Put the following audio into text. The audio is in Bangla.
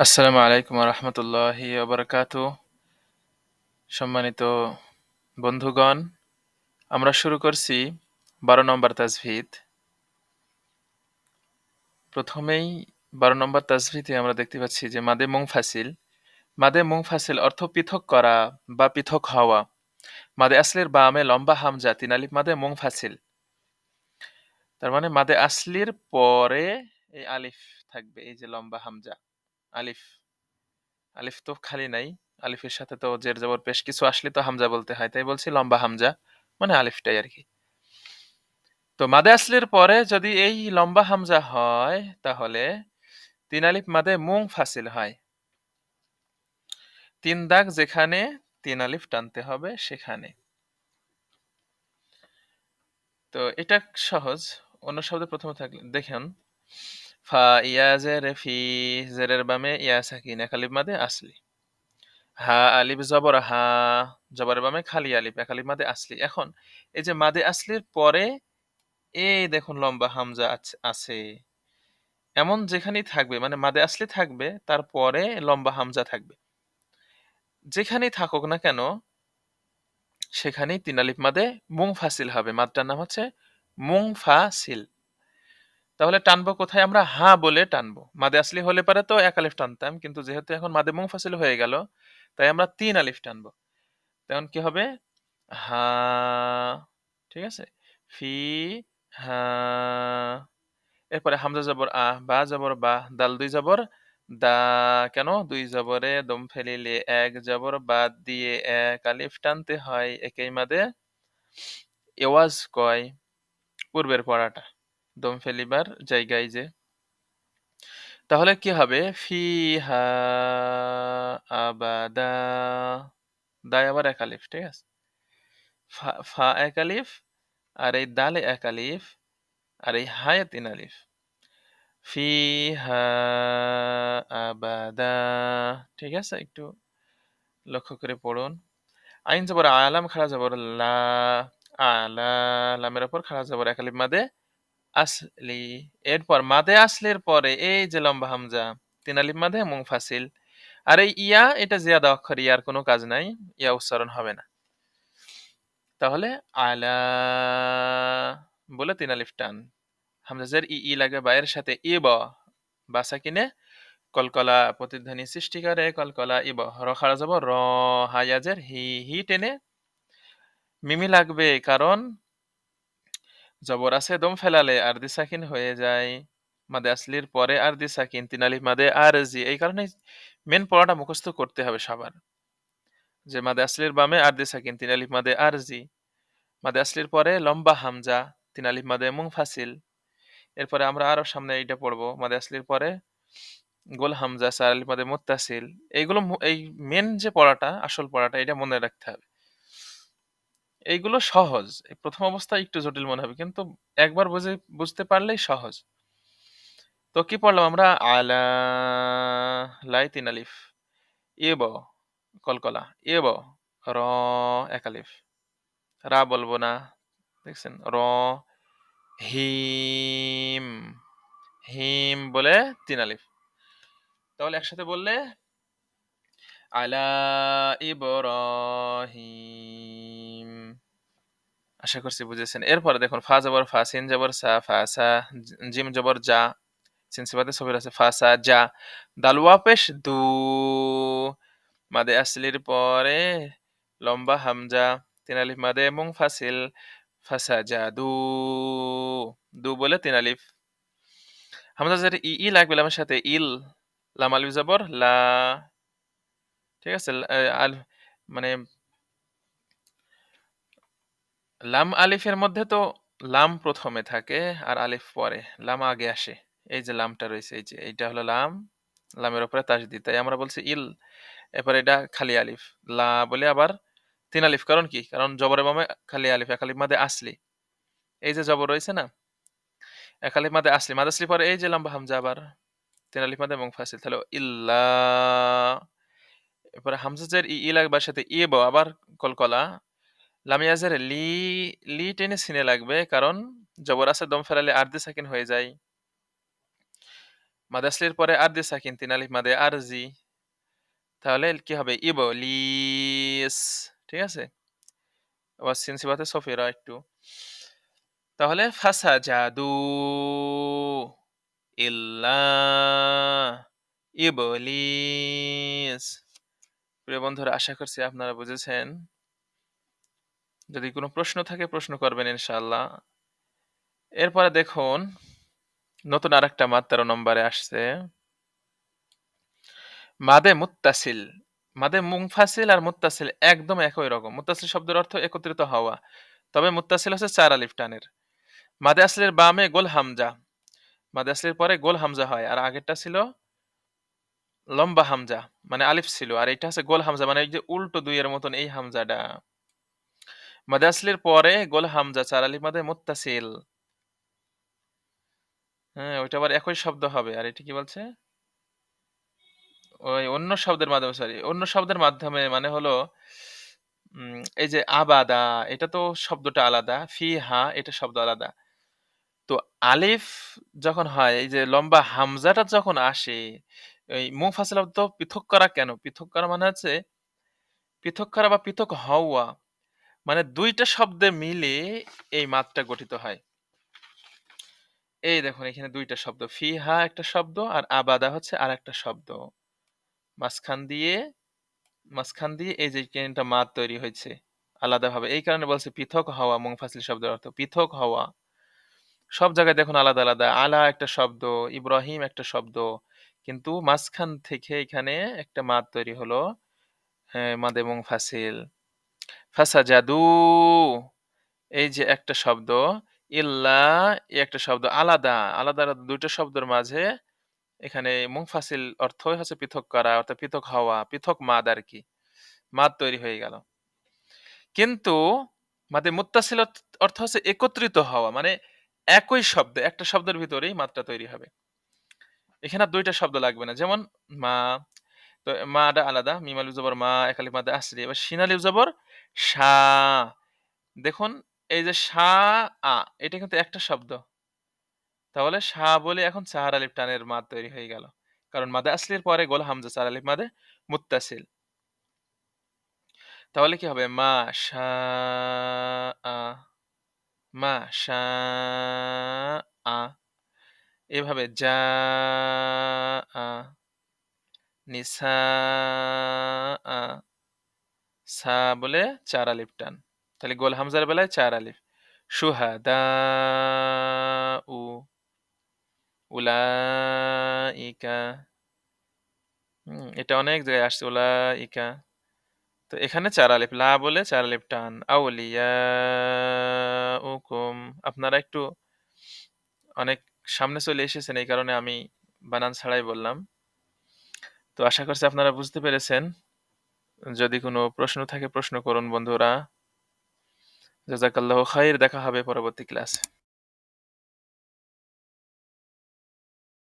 আসসালামু আলাইকুম রহমতুল্লাহি ওবরাকাতু। সম্মানিত বন্ধুগণ, আমরা শুরু করছি বারো নম্বর তাজভিদ। প্রথমেই বারো নম্বর তাজভিদে আমরা দেখতে পাচ্ছি যে মাদে মুংফাসিল মাদে মুংফাসিল অর্থ পৃথক করা বা পৃথক হওয়া। মাদে আসলির বামে লম্বা হামজা তিন আলিফ মাদে মুংফাসিল তার মানে মাদে আসলির পরে এই আলিফ থাকবে, এই যে লম্বা হামজা। আলিফ আলিফ তো খালি নাই। আলিফের সাথে তো জের জবর পেশ কিছু আসলে তো হামজা বলতে হয়, তাই বলছি লম্বা হামজা মানে আলিফটাই আর কি তো মাদে আসলির পরে যদি এই লম্বা হামজা হয়, তাহলে তিন আলিফ মাদে মুং ফাসিল হয়। তিন দাগ যেখানে, তিন আলিফ টানতে হবে সেখানে। তো এটা সহজ, অন্য শব্দে প্রথমে থাকলে, দেখুন। ফা ইয়া জের ফি জেরের বামে ইয়া সাকিন আলিফ মাদে আসলি। হা আলিফ জবর হা জবর বামে খালি আলিফ এক মাদে আসলি। এখন এই যে মাদে আসলির পরে এই দেখুন লম্বা হামজা আছে এমন যেখানেই থাকবে মানে মাদে আসলি থাকবে, তারপরে লম্বা হামজা থাকবে। যেখানেই থাকুক না কেন, সেখানেই তিন আলিফ মাদে মুং ফাসিল হবে। মাদটার নাম হচ্ছে মুং ফাসিল তাহলে টানবো কোথায়? আমরা হা বলে টানবো। মাদে আসলি হলে পারে তো এক আলিফ টানতাম, কিন্তু যেহেতু এখন মাদে মুং ফাসিল হয়ে গেল, তাই আমরা তিন আলিফ টানবো। তখন কি হবে? হা, ঠিক আছে? ফি, হা, এরপরে হামজা জবর আহ বা জবর বা, দাল দুই জবর, দা কেন? দুই জবরে দম ফেলিলে এক জবর বাদ দিয়ে এক আলিফ টানতে হয়, একই মাদে এওয়াজ কয় পূর্বের পড়াটা। দম ফেলিবার জায়গায় যে। তাহলে কি হবে? ফি হা আবাদা। দায় আবার এক আলিফ, ঠিক আছে? ফা এক আলিফ, আর এই দালে এক আলিফ, আর এই হায় তিন আলিফ। ফি হা আবাদা। ঠিক আছে? একটু লক্ষ্য করে পড়ুন। আইন জবর আলাম খাড়া জবর লা, আলা, লামের ওপর খাড়া জবর এক আলিফ মাদে। আসলি। এরপর মাদে আসলের পরে এই যে লম্বা হামজা, তিন আলিফ মাদে মুংফাসিল আর এই ইয়া, এটা জিয়াদা অক্ষর ইয়ার কোনো কাজ নাই, ইয়া উচ্চারণ হবে না। তাহলে আলা বলে তিন আলিফ টান। হামজাজের ই ই লাগে বায়ের সাথে ই ব, বাসা কিনে কলকলা প্রতিধ্বনি সৃষ্টি করে, কলকলা ইব রখারা যাব র হায়াজের হি হি টেনে মিমি লাগবে, কারণ জবর আছে দম ফেলালে আর দি সাকিন হয়ে যায় মাদে আসলির পরে আর দি সাকিন তিন আলিফ মাদে আর জি এই কারণে মেন পড়াটা মুখস্থ করতে হবে সবার যে মাদে আসলির বামে আর দি সাকিন তিন আলিফ মাদে আর জি মাদে আসলির পরে লম্বা হামজা তিন আলিফ মাদে মুং ফাসিল এরপরে আমরা আরও সামনে এইটা পড়ব মাদে আসলির পরে গোল হামজা সার আলিফ মাদে মুত্তাসিল এইগুলো এই মেন যে পড়াটা আসল পড়াটা এটা মনে রাখতে হবে এইগুলো সহজ। এই প্রথম অবস্থায় একটু জটিল মনে হবে, কিন্তু একবার বুঝে, বুঝতে পারলেই সহজ। তো কি পড়লাম আমরা? আলা, লাই, তিন আলিফ। এ, ব, কলকলা। এ, ব, র, এক আলিফ। রা বলব না। দেখছেন? র, হিম। হিম বলে তিন আলিফ। তাহলে একসাথে বললে, আলা ইব্রাহিম আশা করছি বুঝেছেন। এরপরে দেখুন, ফা জবর ফা, সিন জবর সা, ফা সা, জিম জবর যা সিন সিবাতে সবির আছে ফা সা যা দালওয়া পেশ দু, মাদে আসলির পরে, লম্বা হামজা, তিন আলিফ মাদে মুং ফাসিল ফাসা যা দু দু বলে তিন আলিফ। হামজা যেটা ই ই লাগবে আমার সাথে ইল, লাম আলিফ জবর, লা, ঠিক আছে মানে লাম আলিফের মধ্যে তো লাম প্রথমে থাকে আর আলিফ পরে। লাম আগে আসে। এই যে লামটা রয়েছে, এই যে এইটা হলো লাম। লামের উপরে তাজদি তাই আমরা বলছি ইল। এরপর এটা খালি আলিফ। লা বলে আবার তিন আলিফ। কারণ কি? কারণ জবরের মামে খালি আলিফ। এক আলিফ মাদে আসলি। এই যে জবর রয়েছে না? এক আলিফ মাদে আসলি। মাদে আসলি পরে এই যে লাম্বা হামজা আবার। তিন আলিফ মাদে এবং ফাসিল। তাহলে ইল্লা। এরপরে হামজাজের ই লাগবার সাথে ই আবার কলকলা। লামিয়াজের লি লি টেনে সিনে লাগবে, কারণ জবর দম ফেরালে আর্ধে সাকিন হয়ে যায়। মাদে আসলির পরে আর দিয়ে সাকিন, তিন আলিফ মাদে আরজি তাহলে কি হবে? ইবলিস ঠিক আছে? আবার সিন সিবাতে সফিরা একটু। তাহলে ফাসা জাদু ইল্লা ইবলিস প্রিয় বন্ধুরা, আশা করছি আপনারা বুঝেছেন। যদি কোনো প্রশ্ন থাকে, প্রশ্ন করবেন ইনশাআল্লাহ। এরপরে দেখুন, নতুন আরেকটা মাদ তেরো নম্বরে আসছে। মাদে মুত্তাসিল। মাদে মুংফাসিল আর মুত্তাসিল একদম একই রকম। মুত্তাসিল শব্দের অর্থ একত্রিত হওয়া। তবে মুত্তাসিল হচ্ছে চার আলিফ টানের। মাদে আসলের বামে গোল হামজা। মাদে আসলের পরে গোল হামজা হয়। আর আগেরটা ছিল লম্বা হামজা। মানে আলিফ ছিল। আর এটা হচ্ছে গোল হামজা। মানে এই যে উল্টো দুইয়ের মতন এই হামজাটা। মাদে আসলের পরে গোল হামজা, চার আলিফ মাদে মুত্তাসিল। হ্যাঁ ওইটা আবার একই শব্দ হবে। আর এটা কি বলছে? ওই অন্য শব্দের মাধ্যমে সরি অন্য শব্দের মাধ্যমে মানে হলো এই যে আবাদা, এটা তো শব্দটা আলাদা। ফি হা এটা শব্দ আলাদা। তো আলিফ যখন হয়, এই যে লম্বা হামজাটা যখন আসে, এই মুফাসিল তো পৃথক করা কেন? পৃথক করা মানে হচ্ছে, পৃথক করা বা পৃথক হওয়া। মানে দুইটা শব্দে মিলে এই মাতটা গঠিত হয়। এই দেখুন, এখানে দুইটা শব্দ, ফিহা একটা শব্দ আর আবাদা হচ্ছে আর একটা শব্দ। মাঝখান দিয়ে মাঝখান দিয়ে এই যে একটা মাত তৈরি হয়েছে আলাদাভাবে, এই কারণে বলছে পৃথক হওয়া মুংফাসিল শব্দের অর্থ পৃথক হওয়া। সব জায়গায় দেখুন আলাদা আলাদা, আলা একটা শব্দ, ইব্রাহিম একটা শব্দ, কিন্তু মাঝখান থেকে এখানে একটা মাত তৈরি হলো মাদে মুংফাসিল ফাসা জাদু এই যে একটা শব্দ। ইল্লা একটা শব্দ। আলাদা। আলাদা দুইটা শব্দের মাঝে এখানে মুংফাসিল অর্থ হচ্ছে পৃথক করা, অর্থাৎ পৃথক হওয়া, পৃথক মাদ আর কি। মাদ তৈরি হয়ে গেল। কিন্তু মাদে মুত্তাসিল অর্থ হচ্ছে একত্রিত হওয়া মানে একই শব্দ, একটা শব্দের ভিতরেই মাত্রা তৈরি হবে। এখানে দুইটা শব্দ লাগবে না। যেমন মা তো মাটা আলাদা মিমাল জবর, মা একালি মাদে আসলি এবার সিনালি জবর সা দেখুন, এই যে সা আ, এটা কিন্তু একটা শব্দ। তাহলে সা বলে এখন চার আলিফ টানের মাদ তৈরি হয়ে গেল। কারণ মাদে আসলির পরে গোল হামজা, চার আলিফ মাদে মুত্তাসিল। তাহলে কি হবে? মা সা আ, মা সা আ। এভাবে যা, আ। নিসা সা বলে চার আলিফ টান। তাহলে গোল হামজার বেলায় চার আলিফ। সুহাদা, উ, উলাইকা এটা অনেক জায়গায় আসছে, উলাইকা। তো এখানে চার আলিফ, লা বলে চার আলিফ টান। আউলিয়া উকুম আপনারা একটু অনেক সামনে চলে এসেছেন, এই কারণে আমি বানান ছাড়াই বললাম। তো আশা করছি আপনারা বুঝতে পেরেছেন। যদি কোনো প্রশ্ন থাকে প্রশ্ন করুন বন্ধুরা। জাজাকাল্লাহ খাইর, দেখা হবে পরবর্তী ক্লাসে।